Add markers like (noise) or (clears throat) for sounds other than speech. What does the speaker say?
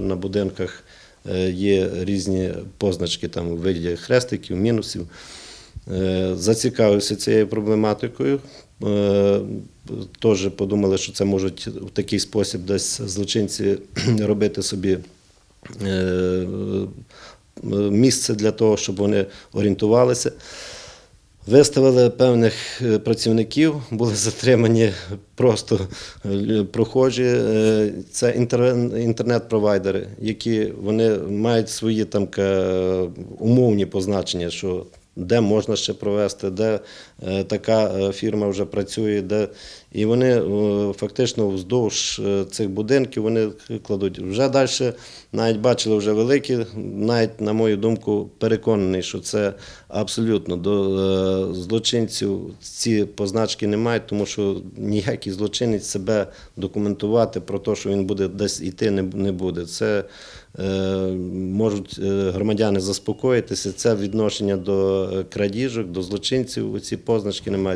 На будинках е, є різні позначки там у виді хрестиків, мінусів. Е, Зацікавився цією проблематикою. Е, Теж подумали, що це можуть в такий спосіб десь злочинці (clears throat) робити собі місце для того, щоб вони орієнтувалися. Виставили певних е, працівників, були затримані просто е, прохожі. Е, Це інтернет-провайдери, які вони мають свої там умовні позначення, що де можна ще провести, де така фірма вже працює, де і вони е, фактично вздовж е, цих будинків вони кладуть. Вже далі навіть бачили вже великі, навіть на мою думку, переконаний, що це абсолютно до е, злочинців ці позначки не мають, тому що ніякий злочинець себе документувати про те, що він буде десь йти, не, буде. Це можуть громадяни заспокоїтися. Це відношення до крадіжок, до злочинців. Ці позначки не мають.